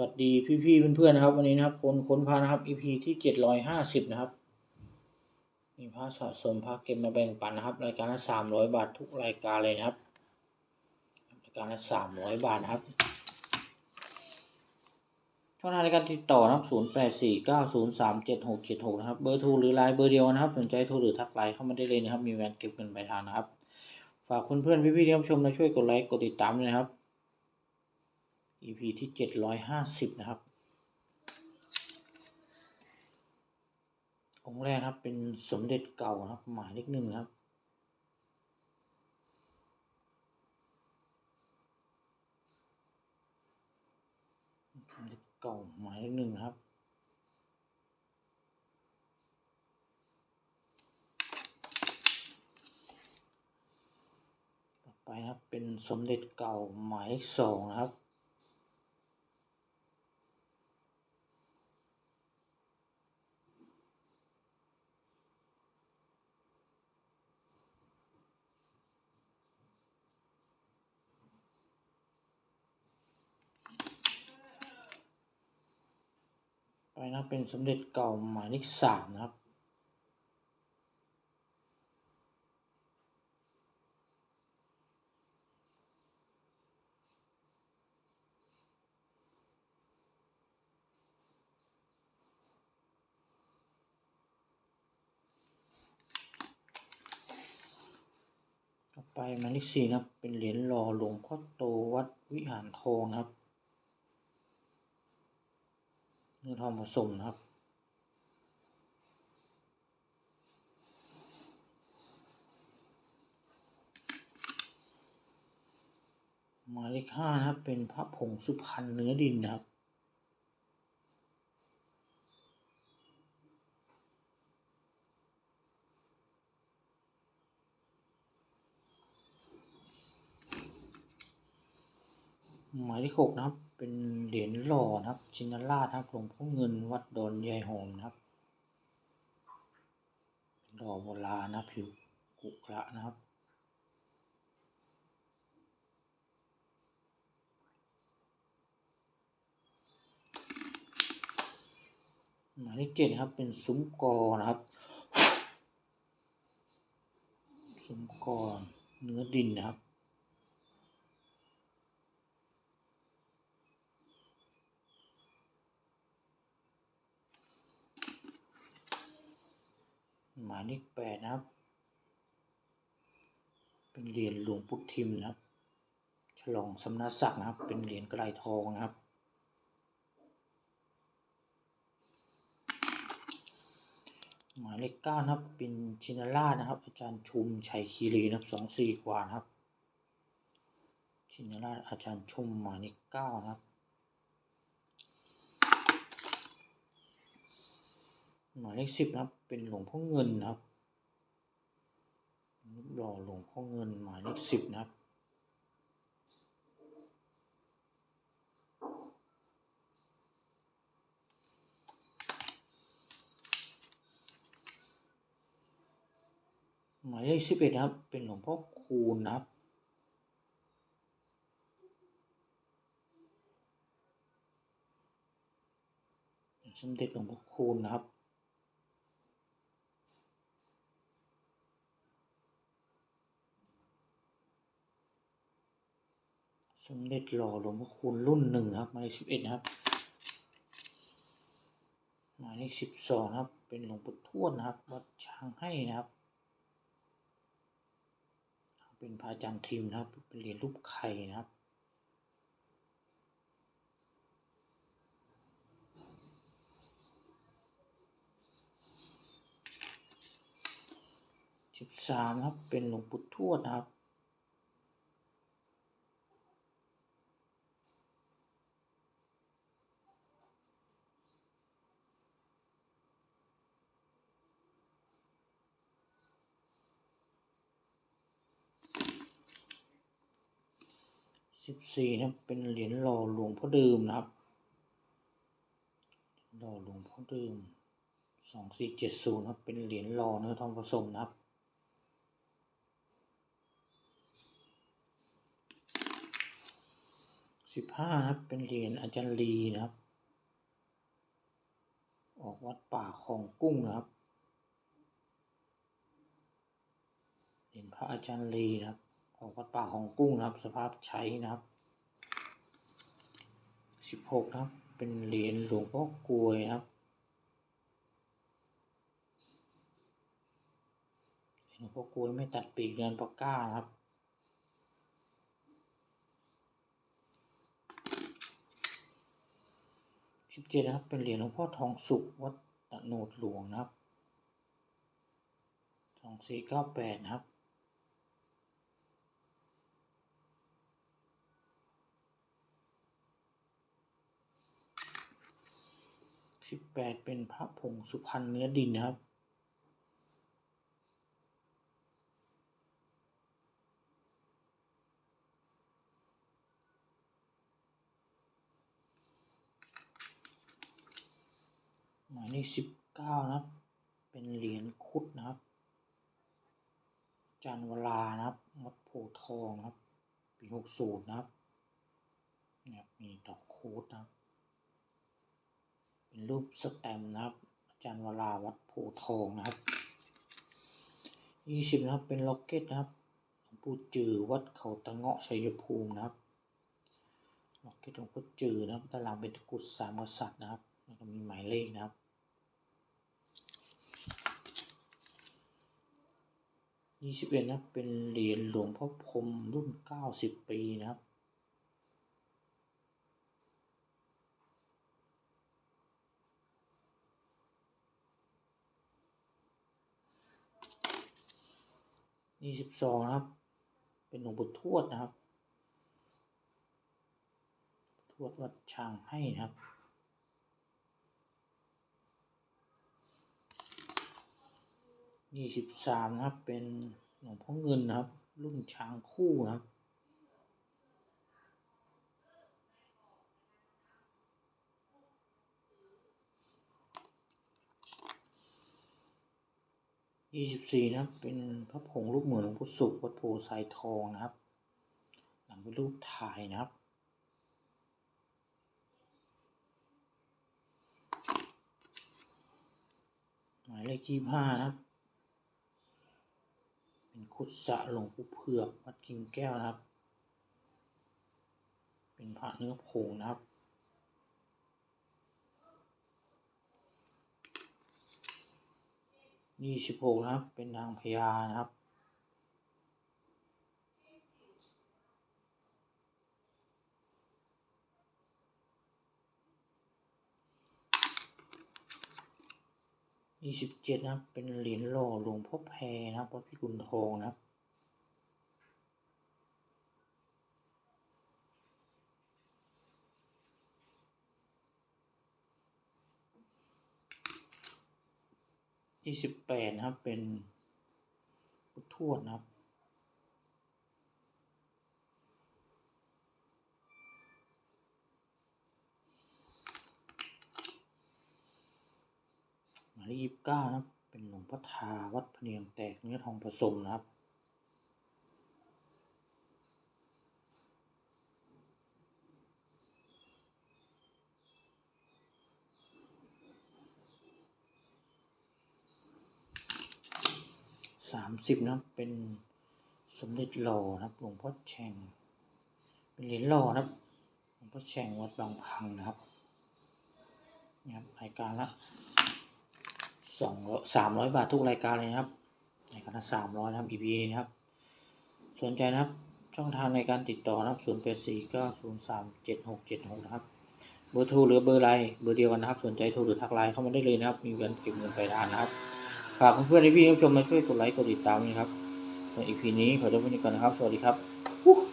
วัสดีพี่ๆเพื่อนๆนะครับ วันนี้นะครับคนค้นพานะครับ EP ที่เจ็ดร้อยห้าสิบนะครับ มีพระสะสมพระเก็บมาแบ่งปันนะครับ รายการละสามร้อยบาททุกรายการเลยนะครับ รายการละสามร้อยบาทนะครับช่องทางในการติดต่อนะครับศูนย์แปดสี่เก้าศูนย์สามเจ็ดหกเจ็ดหกนะครับ เบอร์โทรหรือไลน์เบอร์เดียวนะครับสนใจโทรหรือทักไลน์เข้ามาได้เลยนะครับ มีแวนเก็บเงินปลายทางนะครับ ฝากเพื่อนๆพี่ๆที่รับชมนะช่วยกดไลค์กดติดตามด้วยนะครับ EP ที่เจ็ดร้อยห้าสิบนะครับ องค์แรกครับเป็นสมเด็จเก่าครับ หมายเลขหนึ่งครับ สมเด็จเก่าหมายเลขหนึ่งนะครับต่อไปนะครับเป็นสมเด็จเก่าหมายเลขสองนะครับ นะครับเป็นสมเด็จเก่าหมายเลขสามนะครับ ต่อไปหมายเลขสี่นะครับ เป็นเหรียญหล่อหลวงพ่อโตวัดวิหารทองครับ เนื้อทองผสมครับ หมายเลขห้านะครับ เป็นพระผงสุพรรณเนื้อดินนะครับ หมายเลขหกนะครับ เป็นเหรียญหล่อนะครับ ชินราชครับหลวงพ่อเงินวัดดอนยายหอมนะครับหล่อโบราณนะผิวกุกระนะครับหมายเลขเจ็ดครับเป็นซุ้มกอนะครับซุ้มกอเนื้อดินนะครับ หมายเลขแปดนะครับ เป็นเหรียญหลวงปู่ทิมนะครับ ฉลองสำนักศักดิ์นะครับ เป็นเหรียญกระไรทองนะครับ หมายเลขเก้านะครับ เป็นชินรานะครับ อาจารย์ชุมชัยคีรีนะครับสองสี่กว่านะครับ ชินราอาจารย์ชุมหมายเลขเก้านะครับ หมายเลขสิบนะครับ เป็นหลวงพ่อเงินนะครับรูปหล่อหลวงพ่อเงินหมายเลขสิบนะครับหมายเลขสิบเอ็ดนะครับ เป็นหลวงพ่อคูณนะครับ สมเด็จหลวงพ่อคูณนะครับ สมเด็จหล่อหลวงพ่อคูณรุ่นหนึ่งครับหมายเลขสิบเอ็ดครับหมายเลขสิบสองครับ เป็นหลวงปู่ทวดนะครับ วัดช้างให้นะครับ เป็นพระอาจารย์ทิมนะครับ เป็นเหรียญรูปไข่นะครับสิบสามครับ เป็นหลวงปู่ทวดนะครับ สิบสี่นะครับเป็นเหรียญหล่อหลวงพ่อเดิมนะครับ หล่อหลวงพ่อเดิมสองสี่เจ็ดศูนย์ครับเป็นเหรียญหล่อเนื้อทองผสมนะครับสิบห้านะครับเป็นเหรียญอาจารย์ลีนะครับ ออกวัดป่าคลองกุ้งนะครับเหรียญพระอาจารย์ลีนะครับ ออกวัดป่าคลองกุ้งนะครับ สภาพใช้นะครับสิบหกนะครับ เป็นเหรียญหลวงพ่อกลวยนะครับหลวงพ่อกลวยไม่ตัดปีกเดินปากก้านะครับสิบเจ็ดนะครับเป็นเหรียญหลวงพ่อทองสุขวัดตะโนดหลวงนะครับสองสี่เก้าแปดนะครับ แปดเป็นพระผงสุพรรณเนื้อดินนะครับ หมายเลขสิบเก้านะครับ เป็นเหรียญคุดนะครับจันวลานะครับวัดโพทองนะครับ ปีหกศูนย์นะครับเนี่ยมีดอกโคดนะครับ เป็นรูปสแตมป์นะครับอาจารย์วราวัดโพทองนะครับยี่สิบนะครับเป็นล็อกเก็ตนะครับหลวงปู่จือวัดเขาตะเงาะชัยภูมินะครับล็อกเก็ตหลวงปู่จือนะครับด้านหลังเป็นตะกุดสามกษัตริย์นะครับแล้วก็มีหมายเลขนะครับยี่สิบเอ็ดนะครับเป็นเหรียญหลวงพ่อพรมรุ่นเก้าสิบปีนะครับ ยี่สิบสองนะครับ เป็นหลวงปู่ทวดนะครับ ทวดวัดช้างให้นะครับ ยี่สิบสามนะครับ เป็นหลวงพ่อเงินนะครับ รุ่นช้างคู่นะครับ ยี่สิบสี่นะครับ เป็นพระผงรูปเหมือนหลวงพ่อสุขวัดโพไซทองนะครับ หลังเป็นรูปถ่ายนะครับ หมายเลขยี่ห้านะครับ เป็นคุดสะหลวงปู่เผือกวัดกิ่งแก้วนะครับ เป็นพระเนื้อผงนะครับ ยี่สิบหกนะครับ เป็นนางพญานะครับ ยี่สิบเจ็ดนะครับ เป็นเหรียญหล่อหลวงพ่อแพรนะครับวัดพิกุลทองนะครับ ยี่สิบแปดนะครับ เป็นพุทวดนะครับ หมายเลขยี่สิบเก้านะครับ เป็นหลวงพ่อทาวัดพเนียงแตกเนื้อทองผสมนะครับ สามสิบนะเป็นสมเด็จหล่อนะครับหลวงพ่อแฉ่งเป็นเหรียญหล่อนะครับหลวงพ่อแฉ่งวัดบางพังนะครับนี่ครับรายการละสองสามร้อยบาททุกรายการเลยนะครับรายการละสามร้อยนะครับ EP นี้นะครับ สนใจนะครับช่องทางในการติดต่อนะครับศูนย์แปดสี่เก้าศูนย์สามเจ็ดหกเจ็ดหกนะครับเบอร์โทรหรือเบอร์ไลน์เบอร์เดียวกันนะครับ สนใจโทรหรือทักไลน์เข้ามาได้เลยนะครับ มีเงินเก็บเงินปลายทางนะครับ ฝากเพื่อนๆที่พี่ผู้ชมมาช่วยกดไลค์กดติดตามนะครับส่วน EP นี้ขอจบไว้ก่อนนะครับ สวัสดีครับ